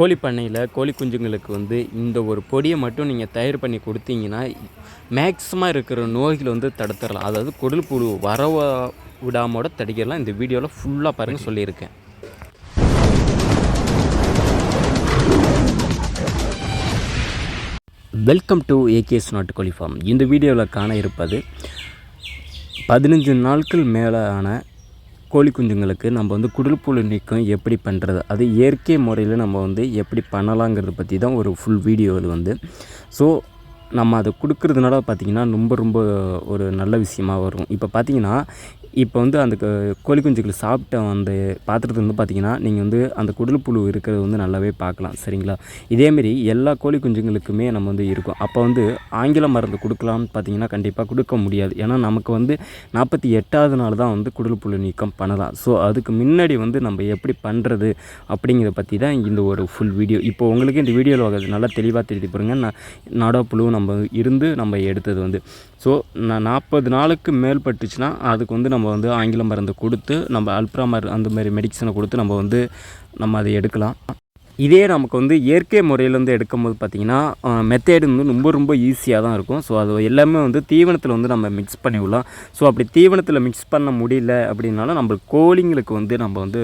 கோழி பண்ணையில் கோழி குஞ்சுங்களுக்கு வந்து இந்த ஒரு பொடியை மட்டும் நீங்கள் தயார் பண்ணி கொடுத்தீங்கன்னா மேக்ஸிமம் இருக்கிற நோய்களை வந்து தடுத்துடலாம். அதாவது குடல் புழு வரவ விடாமோட தடுக்கிடலாம். இந்த வீடியோவில் ஃபுல்லாக பாருங்கள் சொல்லியிருக்கேன். வெல்கம் டு ஏகேஎஸ் நாட்டுக்கோழி ஃபார்ம் இந்த வீடியோவில் காண இருப்பது பதினஞ்சு நாட்கள் மேலான கோழி குஞ்சுங்களுக்கு நம்ம வந்து குடல்புழு நீக்கம் எப்படி பண்ணுறது அது இயற்கை முறையில் நம்ம வந்து எப்படி பண்ணலாங்கிறத பற்றி தான் ஒரு ஃபுல் வீடியோ இது வந்து. ஸோ நம்ம அதை கொடுக்கறதுனால பார்த்திங்கன்னா ரொம்ப ரொம்ப ஒரு நல்ல விஷயமாக வரும். இப்போ பார்த்தீங்கன்னா இப்போ வந்து அந்த க- கோழி குஞ்சுகள் சாப்பிட்ட அந்த பாத்திரத்தை வந்து பார்த்திங்கன்னா நீங்கள் வந்து அந்த குடல் புழு இருக்கிறது வந்து நல்லாவே பார்க்கலாம் சரிங்களா? இதேமாரி எல்லா கோழி குஞ்சுங்களுக்குமே நம்ம வந்து இருக்கும். அப்போ வந்து ஆங்கில மருந்து கொடுக்கலாம்னு பார்த்தீங்கன்னா கண்டிப்பாக கொடுக்க முடியாது. ஏன்னா நமக்கு வந்து நாற்பத்தி எட்டாவது நாள் தான் வந்து குடல் புழு நீக்கம் பண்ணலாம். ஸோ அதுக்கு முன்னாடி வந்து நம்ம எப்படி பண்ணுறது அப்படிங்கிறத பற்றி தான் இந்த ஒரு ஃபுல் வீடியோ இப்போ உங்களுக்கு இந்த வீடியோவில் நல்லா தெளிவாக தெரியுது பாருங்க. நான் நாடா புழு நம்ம இருந்து நம்ம எடுத்தது வந்து. ஸோ நான் நாற்பது நாளுக்கு மேல்பட்டுச்சுன்னா அதுக்கு வந்து நம்ம நம்ம வந்து ஆங்கில மருந்து கொடுத்து நம்ம அல்ப்ரா மரு அந்த மாதிரி மெடிசனை கொடுத்து நம்ம வந்து நம்ம அதை எடுக்கலாம். இதே நமக்கு வந்து இயற்கை முறையிலேருந்து எடுக்கும் எடுக்கும்போது பார்த்திங்கன்னா மெத்தேடு வந்து ரொம்ப ரொம்ப ஈஸியாக தான் இருக்கும். ஸோ அது எல்லாமே வந்து தீவனத்தில் வந்து நம்ம மிக்ஸ் பண்ணி விடலாம் ஸோ அப்படி தீவனத்தில் மிக்ஸ் பண்ண முடியல அப்படின்னாலும் நம்ம கோழிங்களுக்கு வந்து நம்ம வந்து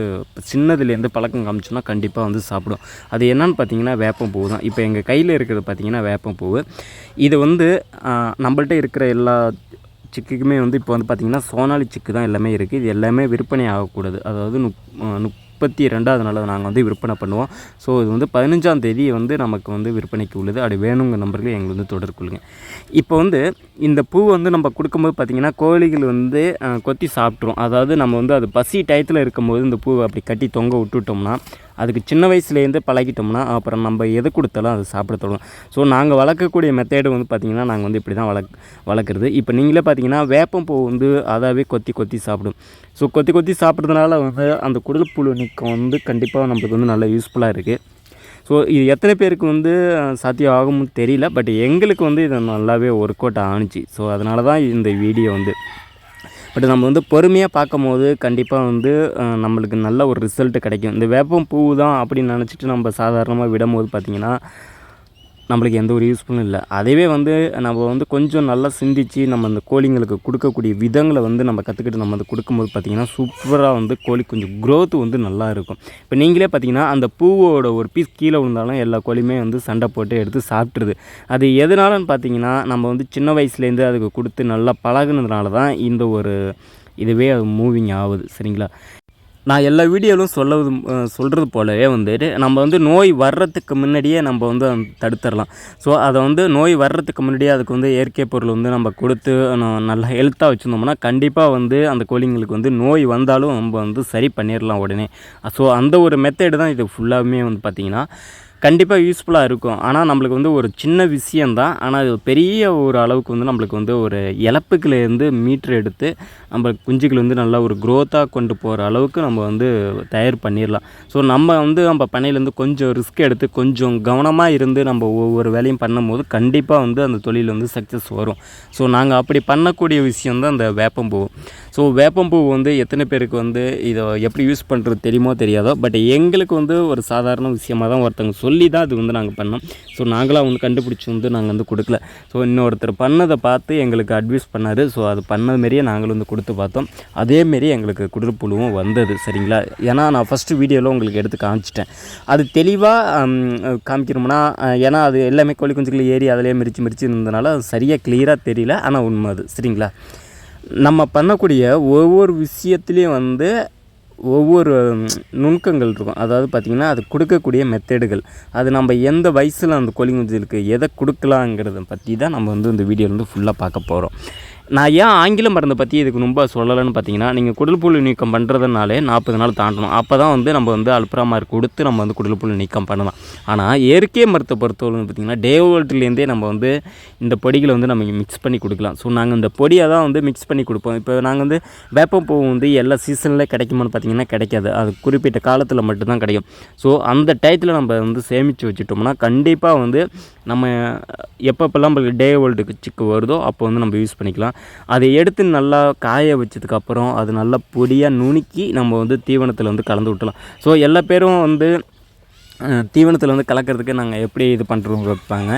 சின்னதுலேருந்து பழக்கம் காமிச்சோன்னா கண்டிப்பாக வந்து சாப்பிடும். அது என்னன்னு பார்த்தீங்கன்னா வேப்பம் பூ தான். இப்போ எங்கள் கையில் இருக்கிறது பார்த்தீங்கன்னா வேப்பம் பூ இது வந்து நம்மள்ட்ட இருக்கிற எல்லா சிக்குக்குமே வந்து இப்போ வந்து பார்த்திங்கன்னா சோனாலி சிக்கு தான் எல்லாமே இருக்குது இது எல்லாமே விற்பனை ஆகக்கூடாது. அதாவது முப் முப்பத்தி ரெண்டாவது நாள் நாங்கள் வந்து விற்பனை பண்ணுவோம். ஸோ இது வந்து பதினஞ்சாம் தேதி வந்து நமக்கு வந்து விற்பனைக்கு உள்ளது. அப்படி வேணுங்க நம்பர்கள் எங்களை வந்து தொடர்பு கொள்ளுங்கள் இப்போ வந்து இந்த பூ வந்து நம்ம கொடுக்கும்போது பார்த்திங்கன்னா கோழிகள் வந்து கொத்தி சாப்பிட்ரும் அதாவது நம்ம வந்து அது பசி டயத்தில் இருக்கும்போது இந்த பூவை அப்படி கட்டி தொங்க விட்டுட்டோம்னா அதுக்கு சின்ன வயசுலேருந்து பழகிட்டோம்னா அப்புறம் நம்ம எது கொடுத்தாலும் அது சாப்பிட தொடங்கும். ஸோ நாங்கள் வளர்க்கக்கூடிய மெத்தேடு வந்து பார்த்திங்கன்னா நாங்கள் வந்து இப்படி தான் வளர்க் வளர்க்குறது. இப்போ நீங்களே பார்த்தீங்கன்னா வேப்பம் பூ வந்து அதாவே கொத்தி கொத்தி சாப்பிடும். ஸோ கொத்தி கொத்தி சாப்பிட்றதுனால வந்து அந்த குடல் புழு நீக்கம் வந்து கண்டிப்பாக நம்மளுக்கு வந்து நல்ல யூஸ்ஃபுல்லாக இருக்குது ஸோ இது எத்தனை பேருக்கு வந்து சாத்தியம் ஆகும்னு தெரியல. பட் எங்களுக்கு வந்து இது நல்லாவே ஒர்க் அவுட் ஆணுச்சு ஸோ அதனால தான் இந்த வீடியோ வந்து. பட் நம்ம வந்து பொறுமையாக பார்க்கும்போது கண்டிப்பாக வந்து நம்மளுக்கு நல்ல ஒரு ரிசல்ட் கிடைக்கும். இந்த வேப்பம் பூ தான் அப்படின்னு நினச்சிட்டு நம்ம சாதாரணமாக விடும்போது பார்த்திங்கன்னா நம்மளுக்கு எந்த ஒரு யூஸ்ஃபுல்லும் இல்லை. அதுவே வந்து நம்ம வந்து கொஞ்சம் நல்லா சிந்திச்சு நம்ம அந்த கோழிங்களுக்கு கொடுக்கக்கூடிய விதங்களை வந்து நம்ம கற்றுக்கிட்டு நம்ம அதை கொடுக்கும்போது பார்த்திங்கன்னா சூப்பராக வந்து கோழி கொஞ்சம் க்ரோத் வந்து நல்லா இருக்கும். இப்போ நீங்களே பார்த்தீங்கன்னா அந்த பூவோட ஒரு பீஸ் கீழே விழுந்தாலும் எல்லா கோழியுமே வந்து சண்டை போட்டு எடுத்து சாப்பிட்ருது அது எதனாலன்னு பார்த்தீங்கன்னா நம்ம வந்து சின்ன வயசுலேருந்து அதுக்கு கொடுத்து நல்லா பழகுனதுனால தான் இந்த ஒரு இதுவே மூவிங் ஆகுது. சரிங்களா? நான் எல்லா வீடியோவிலும் சொல்லது சொல்கிறது போலவே வந்துட்டு நம்ம வந்து நோய் வர்றதுக்கு முன்னாடியே நம்ம வந்து தடுத்துடலாம். ஸோ அதை வந்து நோய் வர்றதுக்கு முன்னாடியே அதுக்கு வந்து இயற்கை பொருள் வந்து நம்ம கொடுத்து நல்லா ஹெல்த்தாக வச்சுருந்தோம்னா கண்டிப்பாக வந்து அந்த கோழிங்களுக்கு வந்து நோய் வந்தாலும் நம்ம வந்து சரி பண்ணிடலாம் உடனே. ஸோ அந்த ஒரு மெத்தேடு தான் இது ஃபுல்லாகவுமே வந்து பார்த்திங்கன்னா கண்டிப்பாக யூஸ்ஃபுல்லாக இருக்கும். ஆனால் நம்மளுக்கு வந்து ஒரு சின்ன விஷயந்தான் ஆனால் அது பெரிய ஒரு அளவுக்கு வந்து நம்மளுக்கு வந்து ஒரு இழப்புக்குலேருந்து மீட்ரு எடுத்து நம்ம குஞ்சுகள் வந்து நல்லா ஒரு க்ரோத்தாக கொண்டு போகிற அளவுக்கு நம்ம வந்து தயார் பண்ணிடலாம் ஸோ நம்ம வந்து நம்ம பண்ணையிலேருந்து கொஞ்சம் ரிஸ்க் எடுத்து கொஞ்சம் கவனமாக இருந்து நம்ம ஒவ்வொரு வேலையும் பண்ணும்போது கண்டிப்பாக வந்து அந்த தொழில் வந்து சக்ஸஸ் வரும். ஸோ நாங்கள் அப்படி பண்ணக்கூடிய விஷயந்தான் அந்த வேப்பம்பூ. ஸோ வேப்பம்பூ வந்து எத்தனை பேருக்கு வந்து இதை எப்படி யூஸ் பண்ணுறது தெரியுமோ தெரியாதோ பட் எங்களுக்கு வந்து ஒரு சாதாரண விஷயமாக தான் ஒருத்தவங்க சொல்லி சொல்லி தான் அது வந்து நாங்கள் பண்ணோம். ஸோ நாங்களாக வந்து கண்டுபிடிச்சி வந்து நாங்கள் வந்து கொடுக்கல. ஸோ இன்னொருத்தர் பண்ணதை பார்த்து எங்களுக்கு அட்வைஸ் பண்ணார். ஸோ அது பண்ணது மாரியே நாங்களும் வந்து கொடுத்து பார்த்தோம். அதேமாரி எங்களுக்கு குடற்புழுவும் வந்தது. சரிங்களா? ஏன்னா நான் ஃபஸ்ட்டு வீடியோவில் உங்களுக்கு எடுத்து காமிச்சிட்டேன். அது தெளிவாக காமிக்கணும்னா ஏன்னா அது எல்லாமே கோழி குஞ்சுகள் ஏறி அதிலே மிரிச்சு மிரிச்சு இருந்ததுனால அது சரியாக கிளியராக தெரியல. ஆனால் உண்மை அது. சரிங்களா? நம்ம பண்ணக்கூடிய ஒவ்வொரு விஷயத்துலேயும் வந்து ஒவ்வொரு நுணுக்கங்கள் இருக்கும். அதாவது பார்த்திங்கன்னா அது கொடுக்கக்கூடிய மெத்தேடுகள் அது நம்ம எந்த வயசில் அந்த கோழி குஞ்சுகளுக்கு எதை கொடுக்கலாங்கிறத பற்றி தான் நம்ம வந்து இந்த வீடியோவில் வந்து ஃபுல்லாக பார்க்க போகிறோம் நான் ஏன் ஆங்கில மருந்தை பற்றி இதுக்கு ரொம்ப சொல்லலைன்னு பார்த்தீங்கன்னா நீங்கள் குடல்புழு நீக்கம் பண்ணுறதுனாலே நாற்பது நாள் தாண்டணும். அப்போ தான் வந்து நம்ம வந்து அல்ப்ராமார் கொடுத்து நம்ம வந்து குடல்புழு நீக்கம் பண்ணலாம். ஆனால் இயற்கை மருத்துவ பொறுத்தவரை பார்த்திங்கன்னா டேவோல்ட்லேருந்தே நம்ம வந்து இந்த பொடிகளை வந்து நம்ம மிக்ஸ் பண்ணி கொடுக்கலாம். ஸோ நாங்கள் இந்த பொடியை தான் வந்து மிக்ஸ் பண்ணி கொடுப்போம். இப்போ நாங்கள் வந்து வேப்பப்பூ வந்து எல்லா சீசனில் கிடைக்குமான்னு பார்த்தீங்கன்னா கிடைக்காது. அது குறிப்பிட்ட காலத்தில் மட்டும்தான் கிடைக்கும். ஸோ அந்த டயத்தில் நம்ம வந்து சேமித்து வச்சுட்டோம்னா கண்டிப்பாக வந்து நம்ம எப்பப்பெல்லாம் நம்மளுக்கு டே வேர்ல்டுக்கு சிக்கு வருதோ அப்போ வந்து நம்ம யூஸ் பண்ணிக்கலாம். அதை எடுத்து நல்லா காய வச்சதுக்கப்புறம் அது நல்லா பொடியாக நுணுக்கி நம்ம வந்து தீவனத்தில் வந்து கலந்து விட்டலாம் ஸோ எல்லா பேரும் வந்து தீவனத்தில் வந்து கலக்கிறதுக்கு நாங்கள் எப்படி இது பண்ணுறோம் வைப்பாங்க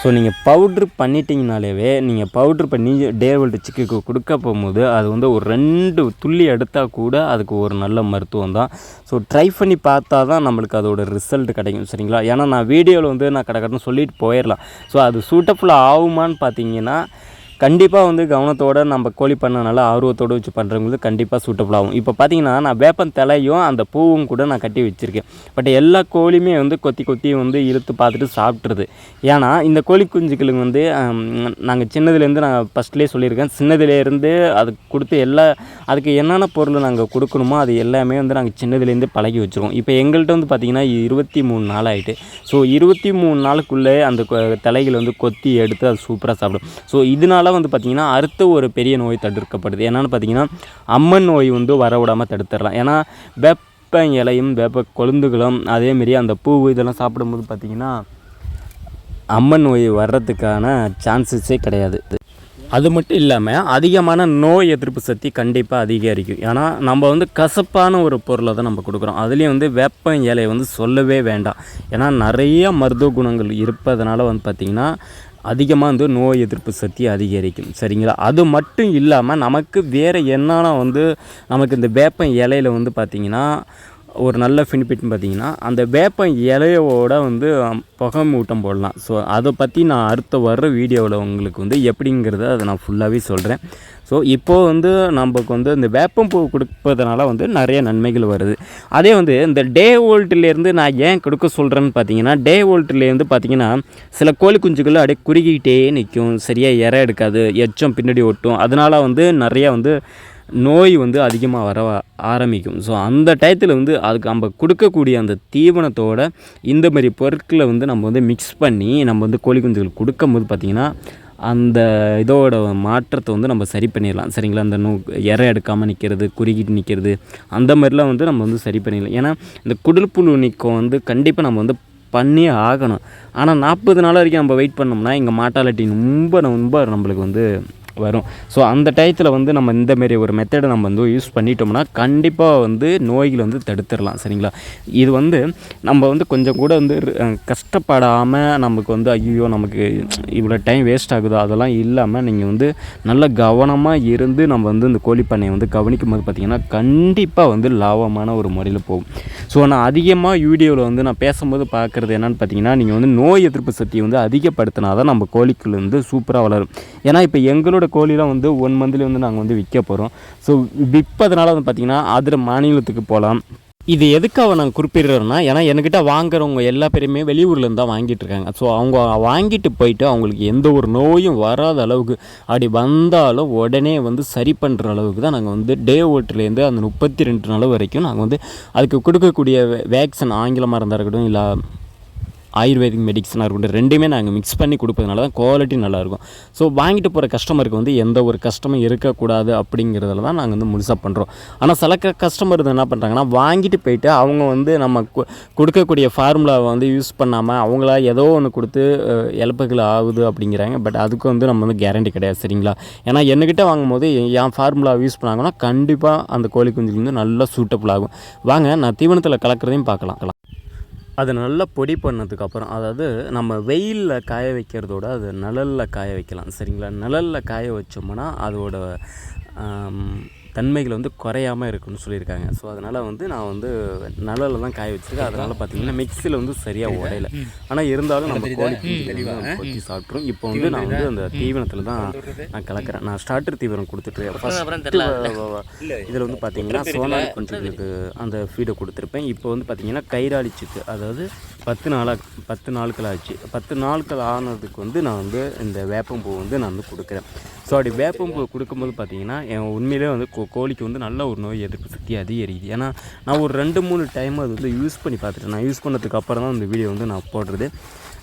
ஸோ நீங்கள் பவுட்ரு பண்ணிட்டீங்கனாலேவே நீங்கள் பவுட்ரு பண்ணி டேவல்டு சிக்குக்கு கொடுக்க போகும்போது அது வந்து ஒரு ரெண்டு துள்ளி எடுத்தால் கூட அதுக்கு ஒரு நல்ல மருத்துவம் தான். ஸோ ட்ரை பண்ணி பார்த்தா தான் நம்மளுக்கு அதோட ரிசல்ட் கிடைக்கும் சரிங்களா? ஏன்னா நான் வீடியோவில் வந்து நான் கடற்கடன்னு சொல்லிட்டு போயிடலாம் ஸோ அது சூட்டஃபுல் ஆகுமான்னு பார்த்தீங்கன்னா கண்டிப்பாக வந்து கவனத்தோடு நம்ம கோழி பண்ண நல்லா ஆர்வத்தோடு வச்சு பண்ணுறவங்களுக்கு கண்டிப்பாக சூட்டபுள் ஆகும். இப்போ பார்த்தீங்கன்னா நான் வேப்பம் தலையும் அந்த பூவும் கூட நான் கட்டி வச்சுருக்கேன். பட் எல்லா கோழியுமே வந்து கொத்தி கொத்தி வந்து இழுத்து பார்த்துட்டு சாப்பிட்ருது ஏன்னா இந்த கோழி குஞ்சுகளுக்கு வந்து நாங்கள் சின்னதுலேருந்து நான் ஃபஸ்ட்லேயே சொல்லியிருக்கேன். சின்னதுலேருந்து அதுக்கு கொடுத்து எல்லா அதுக்கு என்னென்ன பொருள் நாங்கள் கொடுக்கணுமோ அது எல்லாமே வந்து நாங்கள் சின்னதுலேருந்து பழகி வச்சுருவோம். இப்போ எங்கள்கிட்ட வந்து பார்த்திங்கன்னா இருபத்தி மூணு நாள் ஆகிட்டு ஸோ இருபத்தி மூணு நாளுக்குள்ளே அந்த தலைகள் வந்து கொத்தி எடுத்து அது சூப்பராக சாப்பிடும். ஸோ இதனால வந்து பார்த்திங்கன்னா அடுத்த ஒரு பெரிய நோய் தடுக்கப்படுது. என்னென்னு பார்த்திங்கன்னா அம்மன் நோய் வந்து வர விடாமல் தடுத்துடலாம். ஏன்னா வேப்ப இலையும் வேப்ப கொழுந்துகளும் அதேமாரி அந்த பூ இதெல்லாம் சாப்பிடும்போது பார்த்திங்கன்னா அம்மன் நோய் வர்றதுக்கான சான்சஸே கிடையாது. அது மட்டும் இல்லாமல் அதிகமான நோய் எதிர்ப்பு சக்தி கண்டிப்பாக அதிகரிக்கும். ஏன்னா நம்ம வந்து கசப்பான ஒரு பொருளை தான் நம்ம கொடுக்குறோம். அதுலேயும் வந்து வேப்ப இலையை வந்து சொல்லவே வேண்டாம். ஏன்னா நிறைய மருத்துவ குணங்கள் இருப்பதனால வந்து பார்த்திங்கன்னா அதிகமாக வந்து நோய் எதிர்ப்பு சக்தி அதிகரிக்கும். சரிங்களா? அது மட்டும் இல்லாமல் நமக்கு வேறு என்னென்ன வந்து நமக்கு இந்த வேப்பம் இலையில வந்து பார்த்திங்கன்னா ஒரு நல்ல பெனிஃபிட்னு பார்த்தீங்கன்னா அந்த வேப்ப இலையோட வந்து அம், புகை மூட்டம் போடலாம். ஸோ அதை பற்றி நான் அடுத்த வர்ற வீடியோவில் உங்களுக்கு வந்து எப்படிங்கிறத அதை நான் ஃபுல்லாகவே சொல்கிறேன் ஸோ இப்போது வந்து நமக்கு வந்து இந்த வேப்பம் பூ கொடுப்பதனால வந்து நிறைய நன்மைகள் வருது. அதே வந்து இந்த டே ஓல்ட்லேருந்து நான் ஏன் கொடுக்க சொல்கிறேன்னு பார்த்தீங்கன்னா டே ஓல்ட்லேருந்து பார்த்தீங்கன்னா சில கோழி குஞ்சுகள் அப்படியே குறுகிக்கிட்டே நிற்கும். சரியாக இற எடுக்காது எச்சம் பின்னாடி ஒட்டும். அதனால் வந்து நிறையா வந்து நோய் வந்து அதிகமாக வர ஆரம்பிக்கும். ஸோ அந்த டயத்தில் வந்து அதுக்கு நம்ம கொடுக்கக்கூடிய அந்த தீவனத்தோட இந்த மாதிரி பொருட்களை வந்து நம்ம வந்து மிக்ஸ் பண்ணி நம்ம வந்து கோழி குஞ்சுகளுக்கு கொடுக்கும்போது பார்த்திங்கன்னா அந்த இதோட மாற்றத்தை வந்து நம்ம சரி பண்ணிடலாம். சரிங்களா? அந்த நோ இற எடுக்காமல் நிற்கிறது குறுகிட்டு நிற்கிறது அந்த மாதிரிலாம் வந்து நம்ம வந்து சரி பண்ணிடலாம். ஏன்னா இந்த குடல்புழு நீக்கம் வந்து கண்டிப்பாக நம்ம வந்து பண்ணியே ஆகணும். ஆனால் நாற்பது நாள் வரைக்கும் நம்ம வெயிட் பண்ணோம்னா எங்கள் மாட்டாலிட்டி ரொம்ப ரொம்ப நம்மளுக்கு வந்து வரும். ஸோ அந்த டயத்தில் வந்து நம்ம இந்த மாரி ஒரு மெத்தடை நம்ம வந்து யூஸ் பண்ணிட்டோம்னா கண்டிப்பாக வந்து நோய்களை வந்து தடுத்துடலாம். சரிங்களா? இது வந்து நம்ம வந்து கொஞ்சம் கூட வந்து கஷ்டப்படாமல் நமக்கு வந்து ஐயோ நமக்கு இவ்வளோ டைம் வேஸ்ட் ஆகுதோ? அதெல்லாம் இல்லாமல் நீங்கள் வந்து நல்ல கவனமாக இருந்து நம்ம வந்து இந்த கோழி பண்ணையை வந்து கவனிக்கும் போது பார்த்திங்கன்னா கண்டிப்பாக வந்து லாபமான ஒரு முறையில் போகும். ஸோ நான் அதிகமாக வீடியோவில் வந்து நான் பேசும்போது பார்க்குறது என்னென்னு பார்த்தீங்கன்னா நீங்கள் வந்து நோய் எதிர்ப்பு சக்தியை வந்து அதிகப்படுத்தினா தான் நம்ம கோழிக்குள் வந்து சூப்பராக வளரும். ஏன்னா இப்போ எங்களோட கோழிலாம் வந்து ஒன் மந்த்லேயே வந்து நாங்கள் வந்து விற்க போகிறோம் ஸோ விற்பதனால வந்து பார்த்திங்கன்னா அதில் மாநிலத்துக்கு போகலாம் இது எதுக்காக நான் குறிப்பிடுறேன்னா ஏன்னா என்கிட்ட வாங்குறவங்க எல்லா பேருமே வெளியூர்லேருந்து தான் வாங்கிட்டு இருக்காங்க. ஸோ அவங்க வாங்கிட்டு போயிட்டு அவங்களுக்கு எந்த ஒரு நோயும் வராத அளவுக்கு அப்படி வந்தாலும் உடனே வந்து சரி பண்ணுற அளவுக்கு தான் நாங்கள் வந்து டே ஓட்டுலேருந்து அந்த முப்பத்தி ரெண்டு நாள் வரைக்கும் நாங்கள் வந்து அதுக்கு கொடுக்கக்கூடிய வேக்சின் ஆங்கிலமாக இருந்தால் இருக்கட்டும் இல்லை ஆயுர்வேதிக் மெடிசனாக இருக்கட்டும் ரெண்டுமே நாங்கள் மிக்ஸ் பண்ணி கொடுப்பதுனால தான் குவாலிட்டி நல்லாயிருக்கும். ஸோ வாங்கிட்டு போகிற கஸ்டமருக்கு வந்து எந்த ஒரு கஷ்டமும் இருக்கக்கூடாது அப்படிங்கிறதுல தான் நாங்கள் வந்து முழுசாக பண்ணுறோம் ஆனால் சில க கஸ்டமர் என்ன பண்ணுறாங்கன்னா வாங்கிட்டு போயிட்டு அவங்க வந்து நம்ம கொடுக்கக்கூடிய ஃபார்முலாவை வந்து யூஸ் பண்ணாமல் அவங்களா ஏதோ ஒன்று கொடுத்து இழப்புகள் ஆகுது அப்படிங்கிறாங்க. பட் அதுக்கு வந்து நம்ம வந்து கேரண்டி கிடையாது சரிங்களா? ஏன்னா என்கிட்ட வாங்கும்போது என் ஃபார்முலாவை யூஸ் பண்ணாங்கன்னா கண்டிப்பாக அந்த கோழி குஞ்சுக்கு வந்து நல்லா சூட்டபுள் ஆகும். வாங்க நான் தீவனத்தில் கலக்கிறதையும் பார்க்கலாம் அது நல்லா பொடி பண்ணதுக்கப்புறம் அதாவது நம்ம வெயிலில் காய வைக்கிறதோட அது நிழலில் காய வைக்கலாம் சரிங்களா? நிழலில் காய வச்சோம்னா அதோட தன்மைகள் வந்து குறையாமல் இருக்குன்னு சொல்லியிருக்காங்க. ஸோ அதனால் வந்து நான் வந்து நிழலில் தான் காய வச்சிருக்கேன். அதனால் பார்த்தீங்கன்னா மிக்சியில் வந்து சரியாக உடையல. ஆனால் இருந்தாலும் நம்ம கோழி கொத்தி சாப்பிட்றோம் இப்போ வந்து நான் வந்து அந்த தீவனத்தில் தான் நான் கலக்கிறேன். நான் ஸ்டார்டர் தீவனம் கொடுத்துட்டு இதில் வந்து பார்த்தீங்கன்னா சோனாலி குஞ்சுகளுக்கு அந்த ஃபீடை கொடுத்துருப்பேன். இப்போ வந்து பார்த்தீங்கன்னா கைராளி சிக்கு. அதாவது பத்து நாளாக பத்து நாட்கள் ஆச்சு. பத்து நாட்கள் ஆனதுக்கு வந்து நான் வந்து இந்த வேப்பம்பூ வந்து நான் வந்து கொடுக்குறேன். ஸோ அப்படி வேப்பம்பூ கொடுக்கும்போது பார்த்தீங்கன்னா என் உண்மையிலே வந்து கோ- கோழிக்கு வந்து நல்ல ஒரு நோய் எதிர்ப்பு சக்தி அதிகரிக்குது. ஏன்னா நான் ஒரு ரெண்டு மூணு டைம் அது வந்து யூஸ் பண்ணி பார்த்துட்டேன். நான் யூஸ் பண்ணதுக்கு அப்புறம் தான் இந்த வீடியோ வந்து நான் போடுறது.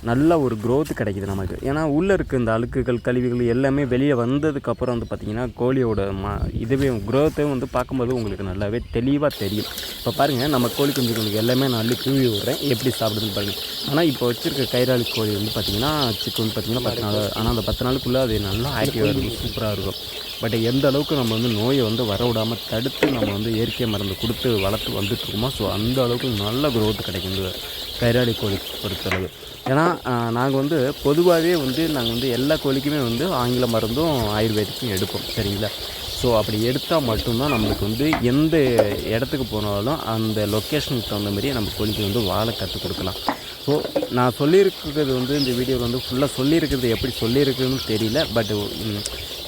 நல்ல ஒரு க்ரோத் கிடைக்குது நமக்கு. ஏன்னா உள்ளே இருக்க இந்த அழுக்குகள் கழிவுகள் எல்லாமே வெளியே வந்ததுக்கப்புறம் வந்து பார்த்திங்கன்னா கோழியோட மா இதுவே க்ரோத்தையும் வந்து பார்க்கும்போது உங்களுக்கு நல்லாவே தெளிவாக தெரியும். இப்போ பாருங்கள் நம்ம கோழி குஞ்சுகளுக்கு எல்லாமே நான் அள்ளி தூவி விட்றேன். எப்படி சாப்பிடுதுன்னு பாருங்கள் ஆனால் இப்போ வச்சுருக்க கைராளி கோழி வந்து பார்த்திங்கன்னா சிக்கு வந்து பார்த்திங்கன்னா பத்து நாள் ஆனால் அந்த பத்து நாளுக்குள்ளே அது நல்லா ஆக்டிவாக இருக்கும் சூப்பராக இருக்கும். பட் எந்த அளவுக்கு நம்ம வந்து நோயை வந்து வர விடாமல் தடுத்து நம்ம வந்து இயற்கை மருந்து கொடுத்து வளர்த்து வந்துட்டுருக்கோமோ ஸோ அந்த அளவுக்கு நல்ல க்ரோத் கிடைக்கும் கைராடி கோழி பொறுத்தளவு. ஏன்னா நாங்கள் வந்து பொதுவாகவே வந்து நாங்கள் வந்து எல்லா கோழிக்குமே வந்து ஆங்கில மருந்தும் ஆயுர்வேதிக்கும் எடுப்போம். சரிங்களா? ஸோ அப்படி எடுத்தால் மட்டும்தான் நம்மளுக்கு வந்து எந்த இடத்துக்கு போனாலும் அந்த லொக்கேஷனுக்கு தகுந்த மாதிரி நம்ம கோழிக்கு வந்து வாழ கற்றுக் கொடுக்கலாம். ஸோ நான் சொல்லியிருக்கிறது வந்து இந்த வீடியோவில் வந்து ஃபுல்லாக சொல்லியிருக்கிறது எப்படி சொல்லியிருக்குன்னு தெரியல. பட்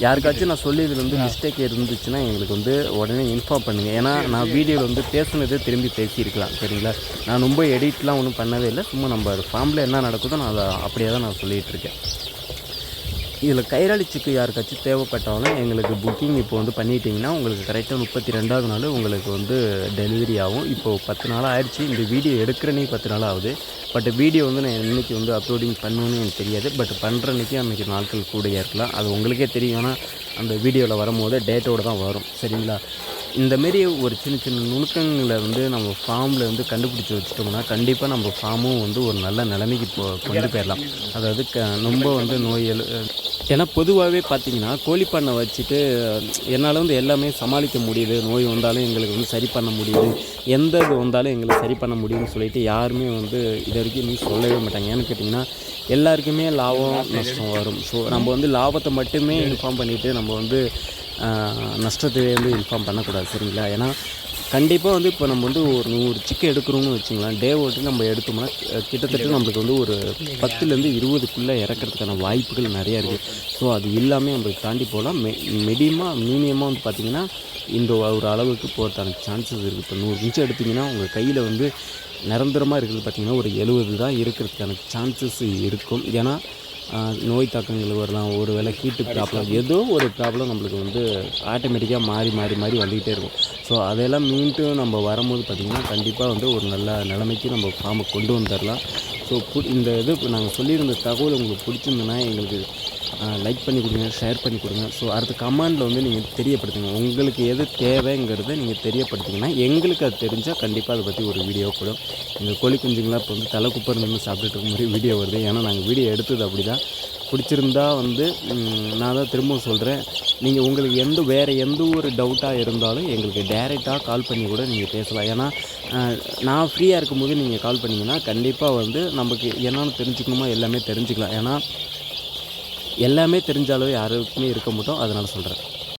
யாருக்காச்சும் நான் சொல்லி இதில் வந்து மிஸ்டேக் இருந்துச்சுன்னா எங்களுக்கு வந்து உடனே இன்ஃபார்ம் பண்ணுங்கள் ஏன்னா நான் வீடியோவில் வந்து பேசுனதே திரும்பி பேசியிருக்கலாம். சரிங்களா? நான் ரொம்ப எடிட்லாம் ஒன்றும் பண்ணவே இல்லை. சும்மா நம்ம ஃபார்மில் என்ன நடக்குதோ நான் அதை அப்படியே தான் நான் சொல்லிகிட்டு இருக்கேன். இதில் கைராளிச்சிக்கு யாருக்காச்சும் தேவைப்பட்டாலும் எங்களுக்கு புக்கிங் இப்போ வந்து பண்ணிட்டீங்கன்னா உங்களுக்கு கரெக்டாக முப்பத்தி ரெண்டாவது நாள் உங்களுக்கு வந்து டெலிவரி ஆகும். இப்போது பத்து நாள் ஆயிடுச்சு. இந்த வீடியோ எடுக்கிறனே பத்து நாள் ஆகுது. பட் வீடியோ வந்து நான் இன்றைக்கி வந்து அப்லோடிங் பண்ணுவேன்னு எனக்கு தெரியாது. பட் பண்ணுற அன்றைக்கி நாட்கள் கூட இருக்கலாம். அது உங்களுக்கே தெரியும். ஆனால் அந்த வீடியோவில் வரும்போது டேட்டோடு தான் வரும். சரிங்களா? இந்தமாரி ஒரு சின்ன சின்ன நுணுக்கங்களை வந்து நம்ம ஃபார்மில் வந்து கண்டுபிடிச்சி வச்சுட்டோம்னா கண்டிப்பாக நம்ம ஃபார்மும் வந்து ஒரு நல்ல நிலைமைக்கு போ கொண்டு போயிடலாம். அதாவது க ரொம்ப வந்து நோய்கள் ஏன்னா பொதுவாகவே பார்த்தீங்கன்னா கோழி பண்ணை வச்சுட்டு என்னால் வந்து எல்லாமே சமாளிக்க முடியுது. நோய் வந்தாலும் எங்களுக்கு வந்து சரி பண்ண முடியுது. எந்த இது வந்தாலும் எங்களுக்கு சரி பண்ண முடியும்னு சொல்லிட்டு யாருமே வந்து இது வரைக்கும் நீ சொல்லவே மாட்டாங்க. ஏன்னு கேட்டிங்கன்னா எல்லாருக்குமே லாபம் நஷ்டம் வரும். ஸோ நம்ம வந்து லாபத்தை மட்டுமே இன்ஃபார்ம் பண்ணிவிட்டு நம்ம வந்து நஷ்டத்தை வந்து இன்ஃபார்ம் பண்ணக்கூடாது சரிங்களா? ஏன்னா கண்டிப்பாக வந்து இப்போ நம்ம வந்து ஒரு நூறு சிக்கன் எடுக்கிறோம்னு வச்சுங்களேன் டே ஓட்டு நம்ம எடுத்தோம்னா கிட்டத்தட்ட நம்மளுக்கு வந்து ஒரு பத்துலேருந்து இருபதுக்குள்ளே இறக்கிறதுக்கான வாய்ப்புகள் நிறையா இருக்குது ஸோ அது எல்லாமே நம்மளுக்கு தாண்டி போகலாம். மெ மெடியமாக மீனியமாக வந்து பார்த்திங்கன்னா இந்த ஒரு அளவுக்கு போகிறதுக்கான சான்சஸ் இருக்குது இப்போ நூறு நிமிஷம் எடுத்திங்கன்னா உங்கள் கையில் வந்து நிரந்தரமாக இருக்கிறது பார்த்திங்கன்னா ஒரு எழுபது தான் இருக்கிறதுக்கான சான்சஸ் இருக்கும். ஏன்னா நோய் தாக்கங்கள் வரலாம் ஒரு வேளை ஹீட்டு ப்ராப்ளம் ஏதோ ஒரு ப்ராப்ளம் நம்மளுக்கு வந்து ஆட்டோமேட்டிக்காக மாறி மாறி மாறி வந்துக்கிட்டே இருக்கும். ஸோ அதெல்லாம் மீண்டும் நம்ம வரும்போது பார்த்திங்கன்னா கண்டிப்பாக வந்து ஒரு நல்ல நிலைமைக்கு நம்ம ஃபார்மை கொண்டு வந்துடலாம் ஸோ இந்த இது நாங்கள் சொல்லியிருந்த தகவல் உங்களுக்கு பிடிச்சிருந்ததுன்னா எங்களுக்கு லைக் பண்ணி கொடுங்க ஷேர் பண்ணி கொடுங்க. ஸோ அடுத்த கமெண்டில் வந்து நீங்கள் தெரியப்படுத்துங்க. உங்களுக்கு எது தேவைங்கிறத நீங்கள் தெரியப்படுத்திங்கன்னா எங்களுக்கு அது தெரிஞ்சால் கண்டிப்பாக அதை பற்றி ஒரு வீடியோ கூட. எங்கள் கோழி குஞ்சுங்களாம் இப்போ வந்து தலை குப்பர் நின்று சாப்பிட்டுட்டு இருக்க மாதிரி வீடியோ வருது. ஏன்னா நாங்கள் வீடியோ எடுத்தது அப்படி தான் பிடிச்சிருந்தா வந்து நான் தான் திரும்பவும் சொல்கிறேன் நீங்கள் உங்களுக்கு எந்த வேறு எந்த ஒரு டவுட்டாக இருந்தாலும் எங்களுக்கு டேரெக்டாக கால் பண்ணி கூட நீங்கள் பேசலாம். ஏன்னா நான் ஃப்ரீயாக இருக்கும்போது நீங்கள் கால் பண்ணிங்கன்னா கண்டிப்பாக வந்து நமக்கு என்னென்னு தெரிஞ்சுக்கணுமோ எல்லாமே தெரிஞ்சுக்கலாம். ஏன்னா எல்லாமே தெரிஞ்சாலும் யாருக்குமே இருக்க மாட்டோம். அதனால் சொல்கிறேன்